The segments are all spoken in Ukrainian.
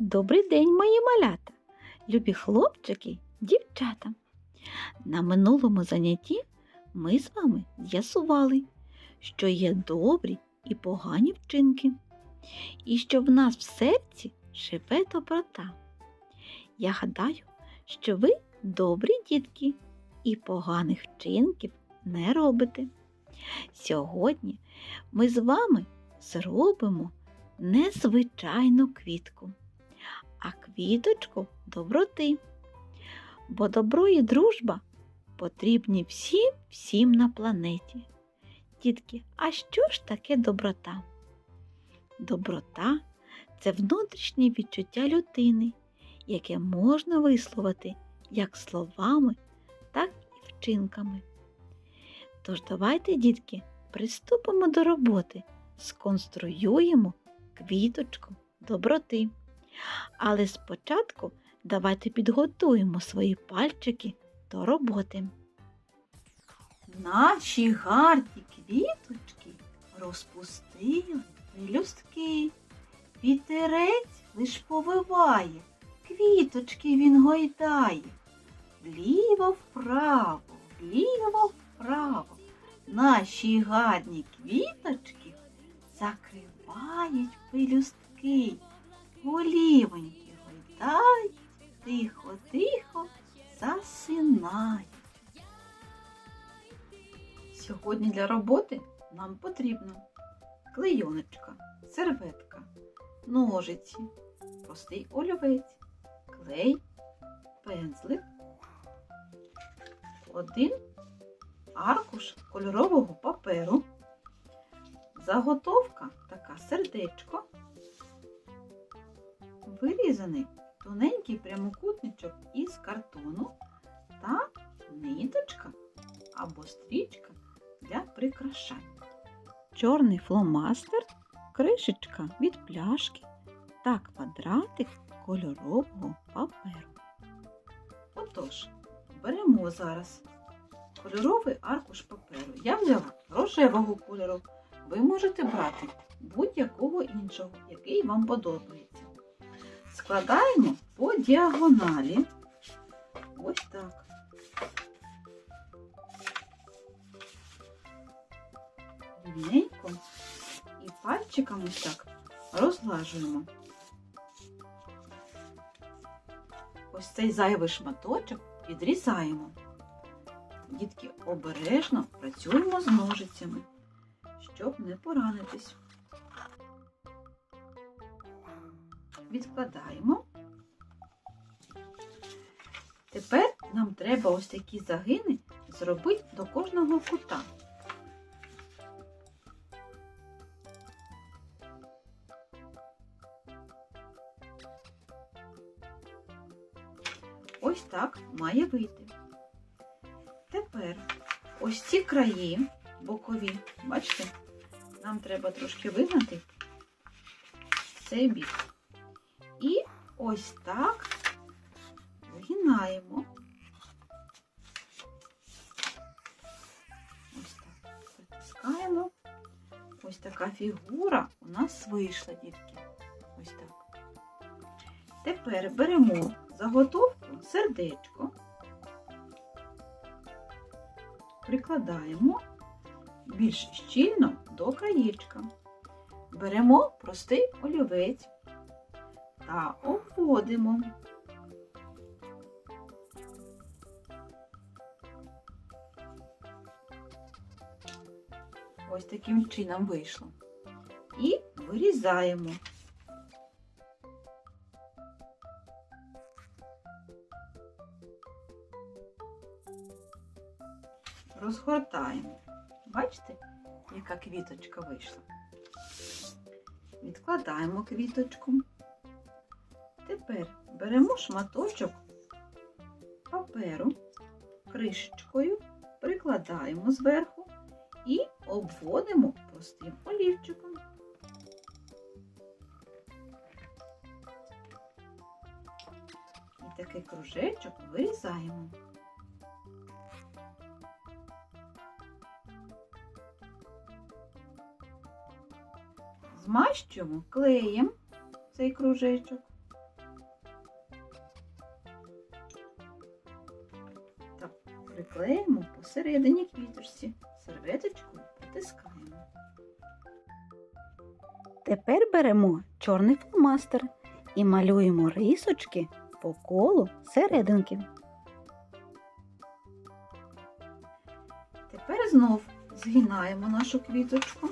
Добрий день, мої малята, любі хлопчики, дівчата. На минулому занятті ми з вами з'ясували, що є добрі і погані вчинки, і що в нас в серці живе доброта. Я гадаю, що ви добрі дітки і поганих вчинків не робите. Сьогодні ми з вами зробимо незвичайну квітку, а квіточку доброти. Бо добро і дружба потрібні всім всім на планеті. Дітки, а що ж таке доброта? Доброта це внутрішнє відчуття людини, яке можна висловити як словами, так і вчинками. Тож давайте, дітки, приступимо до роботи, сконструюємо квіточку доброти. Але спочатку давайте підготуємо свої пальчики до роботи. Наші гарні квіточки розпустили пелюстки. Вітерець лиш повиває, квіточки він гойдає. Вліво вправо, вліво вправо. Наші гарні квіточки закривають пелюстки. Голівоньки гойдають, тихо-тихо засинають. Сьогодні для роботи нам потрібно клейоночка, серветка, ножиці, простий олівець, клей, пензлик, один аркуш кольорового паперу, заготовка така сердечко, вирізаний тоненький прямокутничок із картону та ниточка або стрічка для прикрашань. Чорний фломастер, кришечка від пляшки та квадратик кольорового паперу. Отож, беремо зараз кольоровий аркуш паперу. Я взяла рожевого кольору. Ви можете брати будь-якого іншого, який вам подобається. Складаємо по діагоналі. Ось так. Рівненько і пальчиком ось так розглажуємо. Ось цей зайвий шматочок відрізаємо. Дітки, обережно працюємо з ножицями, щоб не поранитись. Відкладаємо. Тепер нам треба ось такі загини зробити до кожного кута. Ось так має вийти. Тепер ось ці краї бокові, бачите, нам треба трошки вигнати цей бік. І ось так згинаємо. Ось так притискаємо. Ось така фігура у нас вийшла, дітки. Ось так. Тепер беремо заготовку сердечко, прикладаємо більш щільно до краєчка. Беремо простий олівець та обводимо. Ось таким чином вийшло. І вирізаємо. Розгортаємо. Бачите, яка квіточка вийшла? Відкладаємо квіточку. Тепер беремо шматочок паперу кришечкою, прикладаємо зверху і обводимо простим олівчиком. І такий кружечок вирізаємо. Змащуємо клеєм цей кружечок приклеїмо посередині квіточці. Серветочкою притискаємо. Тепер беремо чорний фломастер і малюємо рисочки по колу серединки. Тепер знов згинаємо нашу квіточку.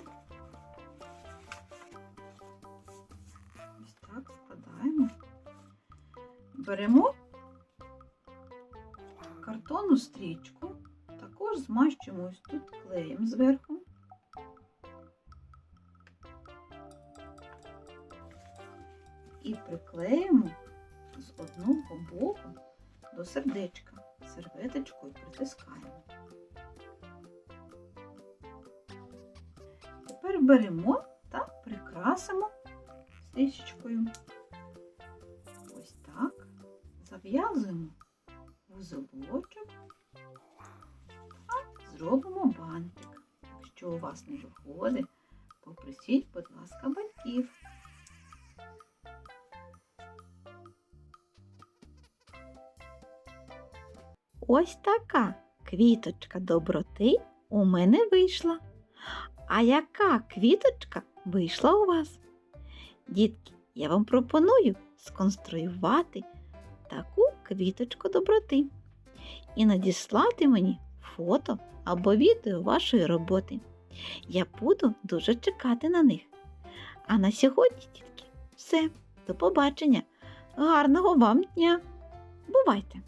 Ось так складаємо. Беремо картонну стрічку, також змащуємо ось тут клеєм зверху. І приклеїмо з одного боку до сердечка. Серветочкою притискаємо. Тепер беремо та прикрасимо стрічечкою. Ось так. Зав'язуємо вузолочок та зробимо бантик. Якщо у вас не виходить, попросіть, будь ласка, батьків. Ось така квіточка доброти у мене вийшла. А яка квіточка вийшла у вас? Дітки, я вам пропоную сконструювати таку квіточку доброти і надіслати мені фото або відео вашої роботи. Я буду дуже чекати на них. А на сьогодні, дітки, все. До побачення. Гарного вам дня! Бувайте!